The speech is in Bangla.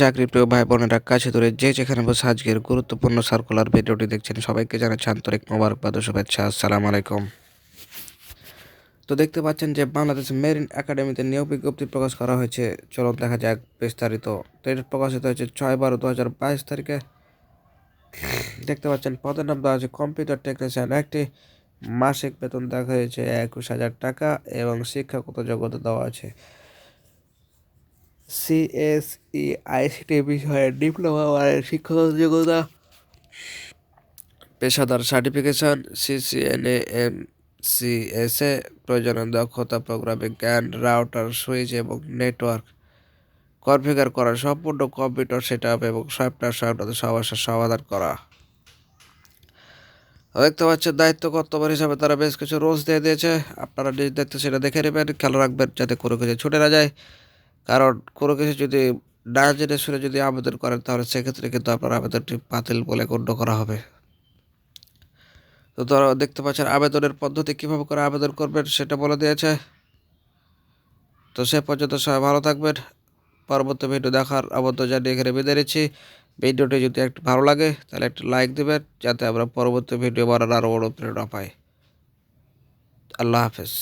চাকরি প্রিয় ভাই বোনেরা কাছে ধরে যে যেখানে বসে আজকের গুরুত্বপূর্ণ সার্কুলার ভিডিওটি দেখছেন, সবাইকে জানাচ্ছি আন্তরিক মোবারকবাদ ও শুভেচ্ছা। আসসালামু আলাইকুম। তো দেখতে পাচ্ছেন যে বাংলাদেশ মেরিন একাডেমিতে নিয়োগ বিজ্ঞপ্তি প্রকাশ করা হয়েছে। চলুন দেখা যাক বিস্তারিত। তো এটা প্রকাশিত হয়েছে ছয় বারো দু হাজার বাইশ তারিখে। দেখতে পাচ্ছেন পদের নাম দেওয়া আছে কম্পিউটার টেকনিশিয়ান একটি মাসিক বেতন দেখা হয়েছে একুশ হাজার টাকা এবং শিক্ষাগত যোগ্যতা দেওয়া আছে। সিএসই আইসিটি বিষয়ে ডিপ্লোমা ওয়ারের শিক্ষাগত যোগ্যতা। পেশাদার সার্টিফিকেশন সিসিএনএ এম সিএসএ প্রয়োজনীয় দক্ষতা, প্রোগ্রামিং জ্ঞান, রাউটার, সুইচ এবং নেটওয়ার্ক। কনফিগার করা, সম্পূর্ণ কম্পিউটার সেট আপ এবং সফটওয়্যার সংক্রান্ত সমস্যার সমাধান করা। দেখতে পাচ্ছেন, দায়িত্ব কর্তব্য হিসাবে তারা বেশ কিছু রোজ দিয়ে দিয়েছে। আপনারা নিজ দায়িত্ব সেটা দেখে নেবেন, খেয়াল রাখবেন, যাতে কোনো কিছু ছুটে না যায়। কারণ কোনো কিছু যদি না জেনে শুনে যদি আবেদন করেন, তাহলে সেক্ষেত্রে কিন্তু আপনার আবেদনটি বাতিল বলে গণ্য করা হবে। তো ধরো, দেখতে পাচ্ছেন আবেদনের পদ্ধতি কীভাবে করে আবেদন করবেন সেটা বলে দিয়েছে। তো সে পর্যন্ত সবাই ভালো থাকবেন। পরবর্তী ভিডিও দেখার আবদ্ধ জানিয়ে এখানে বেঁধে নিচ্ছি। ভিডিওটি যদি একটু ভালো লাগে, তাহলে একটু লাইক দেবেন, যাতে আমরা পরবর্তী ভিডিও বানানোর আরও বড় প্রেরণা পাই। আল্লাহ হাফেজ।